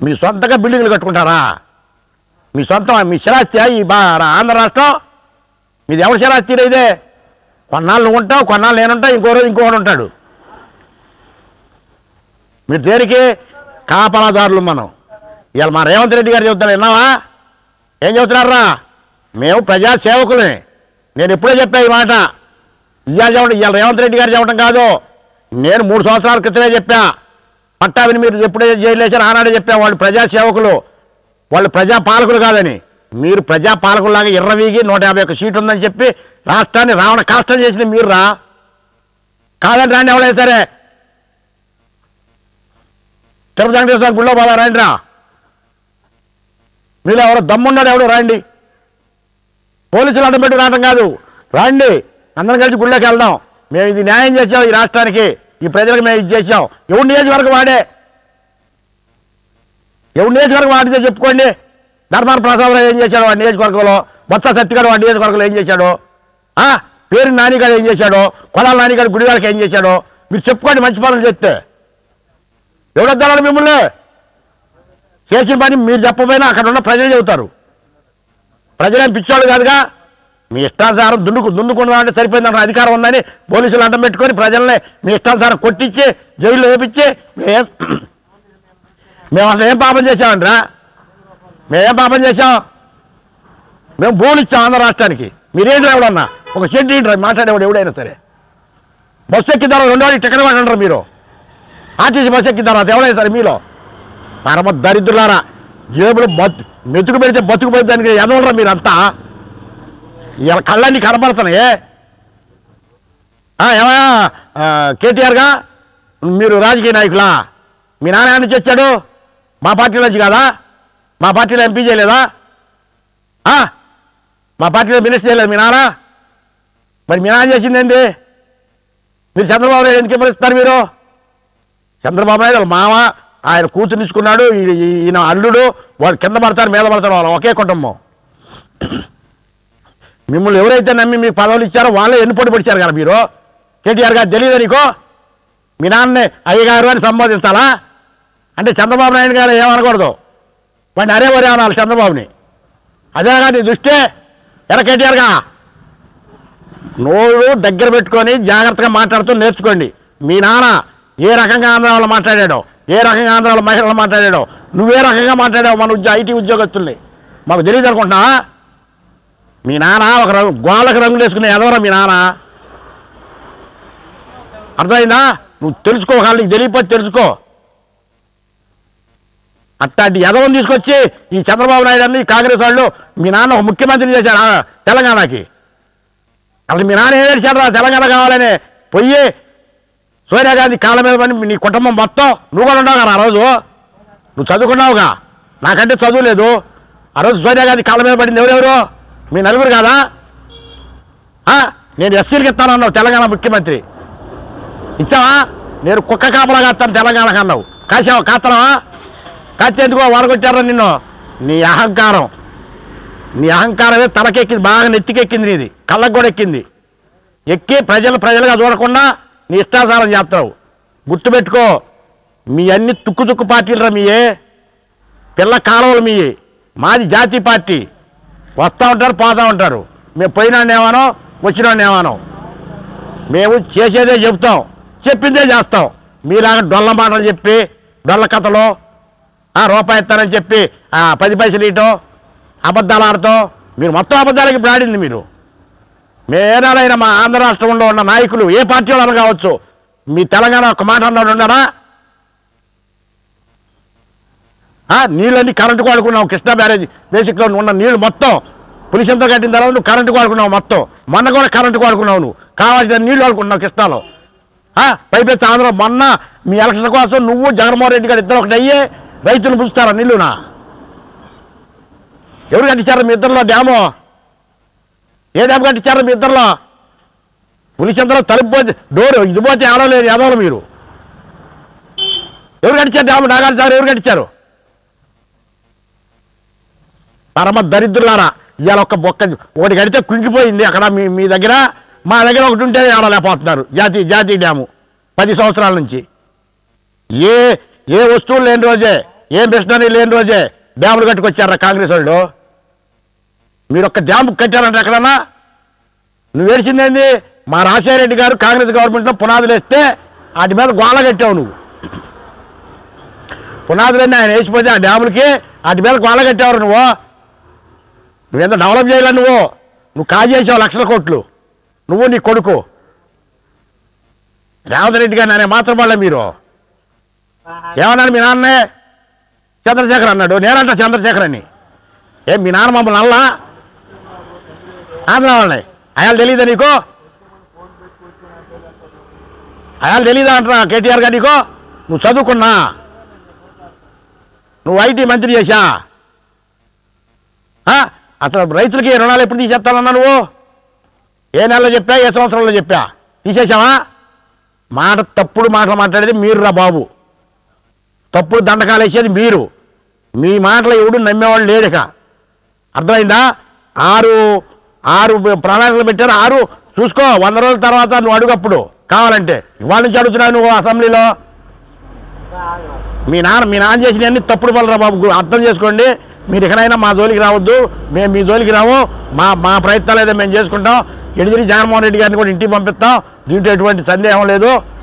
మీ సొంతగా బిల్డింగ్లు కట్టుకుంటారా? మీ సొంతం మీ శిరాస్తి ఈ బా ఆంధ్ర రాష్ట్రం. మీది ఎవరి శిరాస్తి ఇదే? కొన్నాళ్ళు నువ్వు ఉంటావు కొన్నాళ్ళు నేనుంటా ఇంకో రోజు ఇంకోటి ఉంటాడు. మీరు దేనికి కాపలాదారులు మనం. ఇవాళ మా రేవంత్ రెడ్డి గారు చెబుతారు విన్నావా? ఏం చెబుతున్నారా మేము ప్రజాసేవకులే నేను ఎప్పుడో చెప్పా ఈ మాట. ఇవాళ చెప్పండి ఇవాళ రేవంత్ రెడ్డి గారు చెప్పడం కాదు. నేను మూడు సంవత్సరాల క్రితమే చెప్పా. పట్టాభిని మీరు ఎప్పుడైతే జైలు ఆనాడే చెప్పాం వాళ్ళు ప్రజాసేవకులు. వాళ్ళు ప్రజా పాలకులు కాదని. మీరు ప్రజాపాలకుల్లాగా ఇర్రవీగి నూట యాభై ఒక్క సీటు ఉందని చెప్పి రాష్ట్రాన్ని రావణ కాష్టం చేసింది మీరు రా. కాదని రాండి ఎవరైనా సరే. తిరుపతి వెంకటేశ్వర గుళ్ళో పోదా రాండి రా. మీరు ఎవరు దమ్మున్నాడు ఎవడు రండి. పోలీసులు అడ్డం పెట్టి రావడం కాదు. రండి. అందరం కలిసి గుళ్ళోకి వెళ్దాం. మేము ఇది న్యాయం చేసాం ఈ రాష్ట్రానికి. ఈ ప్రజలకు మేము ఇది చేసాం ఎవరి నియోజకవర్గం వాడే? ఎవరి నియోజకవర్గం వాడితే చెప్పుకోండి. ధర్మాన ప్రసాదరావు ఏం చేశాడు వాడి నియోజకవర్గంలో? బొత్స సత్యగారు వాడి నియోజకవర్గంలో ఏం చేశాడు? పేరు నానిగారు ఏం చేశాడు? కొలాల నానిగారు గుడివాళ్ళకి ఏం చేశాడు? మీరు చెప్పుకోండి మంచి పనులు చెప్తే. ఎవడొద్దాలని మిమ్మల్ని? చేసిన పని మీరు చెప్పపోయినా అక్కడ ఉన్న ప్రజలు చెబుతారు. ప్రజలేం పిచ్చోళ్ళు కాదుగా. మీ ఇష్టానుసారం దున్నుకు దున్నుకున్నా అంటే సరిపోయిందంటే అధికారం ఉందని పోలీసులు అడ్డం పెట్టుకొని ప్రజల్ని మీ ఇష్టానుసారం కొట్టించి జైల్లో వేపించి మేము అసలు ఏం పాపం చేసామంట్రా మేమేం పాపం చేసాం మేము భూములు ఇచ్చాం ఆంధ్ర రాష్ట్రానికి. మీరేంటి ఎవడన్నా? ఒక షెడ్ ఏంటి మాట్లాడేవాడు ఎవడైనా సరే. బస్సు ఎక్కిద్దారా రెండు వాడికి టికెట్ పడంటారు మీరు. ఆర్టీసీ బస్సు ఎక్కిద్దారా అది ఎవడైనా సరే మీలో. పరమ దరిద్రులారా జేబులు బతు మెతుకు పెడితే బతుకు పెడితే దానికి ఎదవలరా మీరంతా? ఇలా కళ్ళన్నీ కనబడుతున్నాయి ఏమయ్యా? కేటీఆర్గా? మీరు రాజకీయ నాయకులా? మీ నాన్న నుంచి వచ్చాడు? మా పార్టీలో నుంచి కాదా? మా పార్టీలో ఎంపీ చేయలేదా? మా పార్టీలో మినిస్టర్ చేయలేదు మీ నాన్న? మరి మీ నాన్న చేసిందేంటి మీరు చంద్రబాబు నాయుడు ఎందుకు విమర్శిస్తారు మీరు? చంద్రబాబు నాయుడు మామ ఆయన కూర్చునిచ్చుకున్నాడు ఈ- ఈయన అల్లుడు వాళ్ళు కింద పడతారు మీద పడతారు వాళ్ళు ఒకే కుటుంబం. మిమ్మల్ని ఎవరైతే నమ్మి మీ పదవులు ఇచ్చారో వాళ్ళే ఎన్ని పొడి పొడిచారు కదా మీరు? కేటీఆర్ గారు తెలియదు నీకో? మీ నాన్నే అయ్యగారు అని సంబోధించాలా? అంటే చంద్రబాబు నాయుడు గారు ఏమనకూడదు. వాడిని అరే వరే అనాలి చంద్రబాబుని. అదే కానీ దృష్టి ఎరా కేటీఆర్గా నోరు దగ్గర పెట్టుకొని జాగ్రత్తగా మాట్లాడుతూ నేర్చుకోండి. మీ నాన్న ఏ రకంగా ఆంధ్ర వాళ్ళు మాట్లాడాడో ఏ రకంగా ఆంధ్ర వాళ్ళ మహిళలు మాట్లాడాడో నువ్వే రకంగా మాట్లాడావు మన ఉద్యోగ ఐటీ ఉద్యోగస్తుల్ని. మాకు తెలియదు అనుకుంటున్నావా మీ నాన్న ఒక రంగు గోళ్ళకి రంగులు వేసుకునే ఎదవరా మీ నాన్న? అర్థమైందా? నువ్వు తెలుసుకో ఒకవేళ నీకు తెలియకపోతే తెలుసుకో. అట్లాంటి ఎదవని తీసుకొచ్చి ఈ చంద్రబాబు నాయుడు అన్ని కాంగ్రెస్ వాళ్ళు మీ నాన్న ఒక ముఖ్యమంత్రిని చేశాడు తెలంగాణకి. అసలు మీ నాన్న ఏదేశాడు తెలంగాణ కావాలని పొయ్యి సోనియా గాంధీ కాళ్ళ మీద పని నీ కుటుంబం మొత్తం నువ్వు కూడా ఉన్నావు కదా ఆ రోజు? నువ్వు చదువుకున్నావుగా? నాకంటే చదువు లేదు. ఆ రోజు సోనియా గాంధీ కాళ్ళ మీద పడింది ఎవరెవరు? మీ నలుగురు కాదా? నేను నేను ఇస్తాను ఇస్తానన్నావు తెలంగాణ ముఖ్యమంత్రి. ఇచ్చావా? నేను కుక్క కాపలా కాస్తాను తెలంగాణకు అన్నావు. కాసావా కాస్తావా? కాచేందుకో వరగొచ్చారా నిన్ను? నీ అహంకారం. నీ అహంకారమే తలకెక్కింది బాగా నెత్తికెక్కింది నీది. కళ్ళకు కూడా ఎక్కింది. ఎక్కి ప్రజలు ప్రజలుగా చూడకుండా నీ ఇష్టాసారం చేస్తావు. గుర్తుపెట్టుకో మీ అన్ని తుక్కు తుక్కు పార్టీలు రా మీయే. పిల్ల కాలువలు మీయే. మాది జాతీయ పార్టీ. వస్తూ ఉంటారు పోతూ ఉంటారు. మేము పోయినాన్ని ఏమానో వచ్చినాన్ని ఏమానో. మేము చేసేదే చెప్తాం చెప్పిందే చేస్తాం. మీలాగా డొల్ల మాటలు చెప్పి డొల్ల కథలు ఆ రూపాయి ఇస్తానని చెప్పి ఆ పది పైసలు ఇయటం అబద్ధాలు ఆడతాం మీరు మొత్తం అబద్ధాలకి బ్రాడింది మీరు. మేనాలైన మా ఆంధ్ర రాష్ట్రంలో ఉన్న నాయకులు ఏ పార్టీ వాళ్ళు కావచ్చు మీ తెలంగాణ ఒక మాట అన్నాడు ఉన్నారా ఆ, నీళ్ళన్నీ కరెంటు వాడుకున్నావు. కృష్ణా బ్యారేజ్ బేసిక్లో ఉన్న నీళ్ళు మొత్తం. పులిసంతో కట్టిన తర్వాత నువ్వు కరెంటు వాడుకున్నావు మొత్తం. మొన్న కూడా కరెంటు వాడుకున్నావు నువ్వు. కావాల్సిన నీళ్ళు వాడుకున్నావు కృష్ణాలో. ఆ, పైపెత్తి ఆంధ్ర మొన్న మీ ఎలక్షన్ కోసం నువ్వు జగన్మోహన్ రెడ్డి గారు ఇద్దరు ఒకటి అయ్యే రైతులు పుస్తారా నీళ్ళునా? ఎవరు కట్టించారు మీ ఇద్దరిలో డ్యాము? ఏ డ్యామ్ కట్టించారు మీ ఇద్దరిలో? పులిసంతలో తలుపు పోతే డోరు ఇది పోతే ఆడలేదు ఎదవలు మీరు. ఎవరు కట్టించారు డ్యాము? నాగార్జున సార్ ఎవరు కట్టించారు? పరమ దరిద్రులారా ఇవాళ ఒక్క బొక్క ఒకటి కడితే కుంగిపోయింది. అక్కడ మీ మీ దగ్గర మా దగ్గర ఒకటి ఉంటే ఆడలేకపోతున్నారు. జాతీయ జాతీయ డ్యాము పది సంవత్సరాల నుంచి. ఏ ఏ వస్తువులు లేని రోజే ఏం మిషనరీ లేని రోజే డ్యాములు కట్టుకొచ్చారా కాంగ్రెస్ వాళ్ళు? మీరు ఒక్క డ్యామ్ కట్టారంట ఎక్కడన్నా? నువ్వు ఏడిచిందేంది మా రాజశేఖరెడ్డి గారు కాంగ్రెస్ గవర్నమెంట్లో పునాదులు వేస్తే వాటి మీద గోళ కట్టావు నువ్వు. పునాదులన్నీ ఆయన వేసిపోతే ఆ డ్యాములకి వాటి మీద గోళ కట్టావు నువ్వు. నువ్వెంత డెవలప్ చేయాలి నువ్వు? నువ్వు కాజేసావు లక్షల కోట్లు. నువ్వు నీ కొడుకు. రేవంత్ రెడ్డి గారు నానే మాత్రం వాళ్ళ మీరు. ఏమన్నాడు మీ నాన్నే? చంద్రశేఖర్ అన్నాడు. నేనంట చంద్రశేఖర్ అని ఏం మీ నాన్న మమ్మల్ని అల్లా ఆంధ్ర వాళ్ళని అయాలు తెలియదా నీకు? అయాలు తెలీదా అంటున్నా కేటీఆర్ గారు నీకు? నువ్వు చదువుకున్నా? నువ్వు ఐటీ మంత్రి చేశా? అసలు రైతులకి రుణాలు ఎప్పుడు తీసేస్తానన్నా నువ్వు? ఏ నెలలో చెప్పా ఏ సంవత్సరంలో చెప్పా? తీసేసావా మాట తప్పుడు మాటలు మాట్లాడేది మీరు రా బాబు. తప్పుడు దండకాలు వేసేది మీరు. మీ మాటలు ఎవడు నమ్మేవాళ్ళు లేడుక. అర్థమైందా? ఆరు ఆరు ప్రణాళికలు పెట్టారు ఆరు చూసుకో వంద రోజుల తర్వాత నువ్వు అడుగప్పుడు కావాలంటే. ఇవాళ నుంచి అడుగుతున్నావు నువ్వు అసెంబ్లీలో? మీ నాన్న మీ నాన్న చేసిన అన్ని తప్పుడు పనులు రా బాబు అర్థం చేసుకోండి. మీరు ఎక్కడైనా మా జోలికి రావద్దు మేము మీ జోలికి రాము మా మా ప్రయత్నాలు అయితే మేము చేసుకుంటాం. ఎడిదిరి జగన్మోహన్ రెడ్డి గారిని కూడా ఇంటికి పంపిస్తాం. దీంట్లో ఎటువంటి సందేహం లేదు.